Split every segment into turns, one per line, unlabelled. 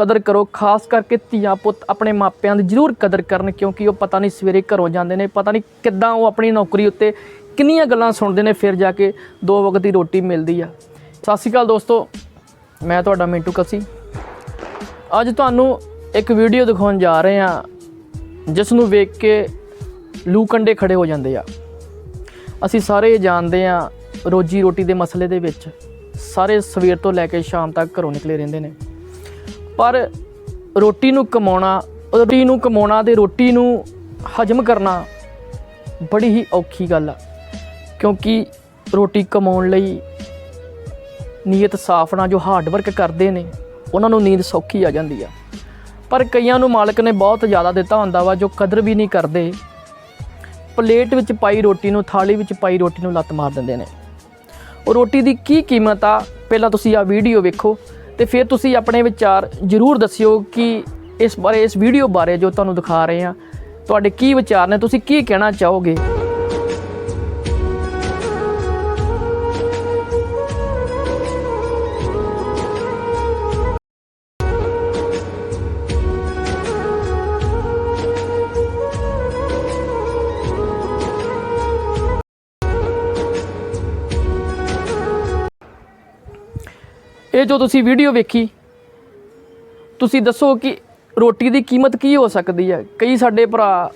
ਕਦਰ ਕਰੋ, ਖਾਸ ਕਰਕੇ ਧੀਆਂ ਪੁੱਤ ਆਪਣੇ ਮਾਪਿਆਂ ਦੀ ਜ਼ਰੂਰ ਕਦਰ ਕਰਨ, ਕਿਉਂਕਿ ਉਹ ਪਤਾ ਨਹੀਂ ਸਵੇਰੇ ਘਰੋਂ ਜਾਂਦੇ ਨੇ, ਪਤਾ ਨਹੀਂ ਕਿੱਦਾਂ ਉਹ ਆਪਣੀ ਨੌਕਰੀ ਉੱਤੇ ਕਿੰਨੀਆਂ ਗੱਲਾਂ ਸੁਣਦੇ ਨੇ, ਫਿਰ ਜਾ ਕੇ ਦੋ ਵਕਤ ਦੀ ਰੋਟੀ ਮਿਲਦੀ ਆ। ਸਤਿ ਸ਼੍ਰੀ ਅਕਾਲ ਦੋਸਤੋ, ਮੈਂ ਤੁਹਾਡਾ ਮਿੰਟੂ ਕਸੀ। ਅੱਜ ਤੁਹਾਨੂੰ ਇੱਕ ਵੀਡੀਓ ਦਿਖਾਉਣ ਜਾ ਰਹੇ ਹਾਂ, ਜਿਸ ਨੂੰ ਵੇਖ ਕੇ ਲੂ ਕੰਡੇ ਖੜੇ ਹੋ ਜਾਂਦੇ ਆ। ਅਸੀਂ ਸਾਰੇ ਜਾਣਦੇ ਆ ਰੋਜੀ ਰੋਟੀ ਦੇ ਮਸਲੇ ਦੇ ਵਿੱਚ, ਸਾਰੇ ਸਵੇਰ ਤੋਂ ਲੈ ਕੇ ਸ਼ਾਮ ਤੱਕ ਘਰੋਂ ਨਿਕਲੇ ਰਹਿੰਦੇ ਨੇ। ਪਰ ਰੋਟੀ ਨੂੰ ਕਮਾਉਣਾ, ਰੋਟੀ ਨੂੰ ਕਮਾਉਣਾ ਤੇ ਰੋਟੀ ਨੂੰ ਹਜਮ ਕਰਨਾ ਬੜੀ ਹੀ ਔਖੀ ਗੱਲ ਆ। ਕਿਉਂਕਿ ਰੋਟੀ ਕਮਾਉਣ ਲਈ ਨੀਅਤ ਸਾਫ਼ ਨਾਲ ਜੋ ਹਾਰਡ ਵਰਕ ਕਰਦੇ ਨੇ, ਉਹਨਾਂ ਨੂੰ ਨੀਂਦ ਸੌਖੀ ਆ ਜਾਂਦੀ ਆ। ਪਰ ਕਈਆਂ ਨੂੰ ਮਾਲਕ ਨੇ ਬਹੁਤ ਜ਼ਿਆਦਾ ਦਿੱਤਾ ਹੁੰਦਾ ਵਾ ਜੋ ਕਦਰ ਵੀ ਨਹੀਂ ਕਰਦੇ। ਪਲੇਟ ਵਿੱਚ ਪਾਈ ਰੋਟੀ ਨੂੰ, ਥਾਲੀ ਵਿੱਚ ਪਾਈ ਰੋਟੀ ਨੂੰ ਲੱਤ ਮਾਰ ਦਿੰਦੇ ਨੇ। ਉਹ ਰੋਟੀ ਦੀ ਕੀ ਕੀਮਤ ਆ? ਪਹਿਲਾਂ ਤੁਸੀਂ ਆ ਵੀਡੀਓ ਵੇਖੋ। ਤੇ ਫਿਰ ਤੁਸੀਂ ਆਪਣੇ ਵਿਚਾਰ ਜ਼ਰੂਰ ਦੱਸਿਓ ਕਿ ਇਸ ਬਾਰੇ, ਇਸ ਵੀਡੀਓ ਬਾਰੇ ਜੋ ਤੁਹਾਨੂੰ ਦਿਖਾ ਰਹੇ ਹਾਂ। ਤੁਹਾਡੇ ਕੀ ਵਿਚਾਰ ਨੇ, ਤੁਸੀਂ ਕੀ ਕਹਿਣਾ ਚਾਹੋਗੇ? ਇਹ ਜੋ ਤੁਸੀਂ ਵੀਡੀਓ ਵੇਖੀ, ਤੁਸੀਂ ਦੱਸੋ ਕਿ ਰੋਟੀ ਦੀ ਕੀਮਤ ਕੀ ਹੋ ਸਕਦੀ ਹੈ? ਕਈ ਸਾਡੇ ਭਰਾ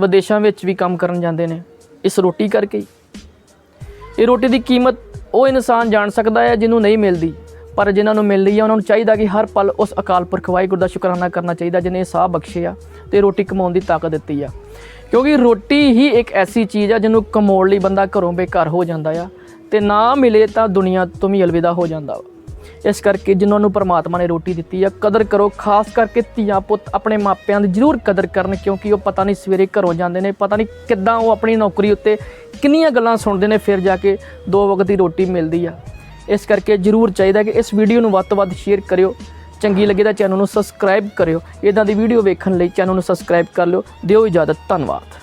ਵਿਦੇਸ਼ਾਂ ਵਿੱਚ ਵੀ ਕੰਮ ਕਰਨ ਜਾਂਦੇ ਨੇ, ਇਸ ਰੋਟੀ ਕਰਕੇ ਹੀ। ਇਹ ਰੋਟੀ ਦੀ ਕੀਮਤ ਉਹ ਇਨਸਾਨ ਜਾਣ ਸਕਦਾ ਹੈ ਜਿਹਨੂੰ ਨਹੀਂ ਮਿਲਦੀ, ਪਰ ਜਿਨ੍ਹਾਂ ਨੂੰ ਮਿਲਦੀ ਰਹੀ ਹੈ, ਉਹਨਾਂ ਨੂੰ ਚਾਹੀਦਾ ਕਿ ਹਰ ਪਲ ਉਸ ਅਕਾਲ ਪੁਰਖ ਵਾਹਿਗੁਰੂ ਦਾ ਸ਼ੁਕਰਾਨਾ ਕਰਨਾ ਚਾਹੀਦਾ ਜਿਹਨੇ ਇਹ ਸਾਹ ਆ ਤੇ ਰੋਟੀ ਕਮਾਉਣ ਦੀ ਤਾਕਤ ਦਿੱਤੀ ਆ। ਕਿਉਂਕਿ ਰੋਟੀ ਹੀ ਇੱਕ ਐਸੀ ਚੀਜ਼ ਆ ਜਿਹਨੂੰ ਕਮਾਉਣ ਲਈ ਬੰਦਾ ਘਰੋਂ ਬੇਘਰ ਹੋ ਜਾਂਦਾ ਆ ਤੇ ਨਾ ਮਿਲੇ ਤਾਂ ਦੁਨੀਆ ਤੋਂ ਵੀ ਅਲਵਿਦਾ ਹੋ ਜਾਂਦਾ ਵਾ। ਇਸ ਕਰਕੇ ਜਿਨ੍ਹਾਂ ਨੂੰ ਪਰਮਾਤਮਾ ਨੇ ਰੋਟੀ ਦਿੱਤੀ ਆ, ਕਦਰ ਕਰੋ, ਖਾਸ ਕਰਕੇ ਧੀਆਂ ਪੁੱਤ ਆਪਣੇ ਮਾਪਿਆਂ ਦੀ ਜ਼ਰੂਰ ਕਦਰ ਕਰਨ, ਕਿਉਂਕਿ ਉਹ ਪਤਾ ਨਹੀਂ ਸਵੇਰੇ ਘਰੋਂ ਜਾਂਦੇ ਨੇ, ਪਤਾ ਨਹੀਂ ਕਿੱਦਾਂ ਉਹ ਆਪਣੀ ਨੌਕਰੀ ਉੱਤੇ ਕਿੰਨੀਆਂ ਗੱਲਾਂ ਸੁਣਦੇ ਨੇ, ਫਿਰ ਜਾ ਕੇ ਦੋ ਵਕਤ ਦੀ ਰੋਟੀ ਮਿਲਦੀ ਆ। ਇਸ ਕਰਕੇ ਜ਼ਰੂਰ ਚਾਹੀਦਾ ਕਿ ਇਸ ਵੀਡੀਓ ਨੂੰ ਵੱਧ ਤੋਂ ਵੱਧ ਸ਼ੇਅਰ ਕਰਿਓ, ਚੰਗੀ ਲੱਗੇ ਤਾਂ ਚੈਨਲ ਨੂੰ ਸਬਸਕ੍ਰਾਈਬ ਕਰਿਓ ਇਦਾਂ ਦੀ ਵੀਡੀਓ ਵੇਖਣ ਲਈ ਚੈਨਲ ਨੂੰ ਸਬਸਕ੍ਰਾਈਬ ਕਰ ਲਿਓ, ਦਿਓ ਇਜਾਜ਼ਤ, ਧੰਨਵਾਦ।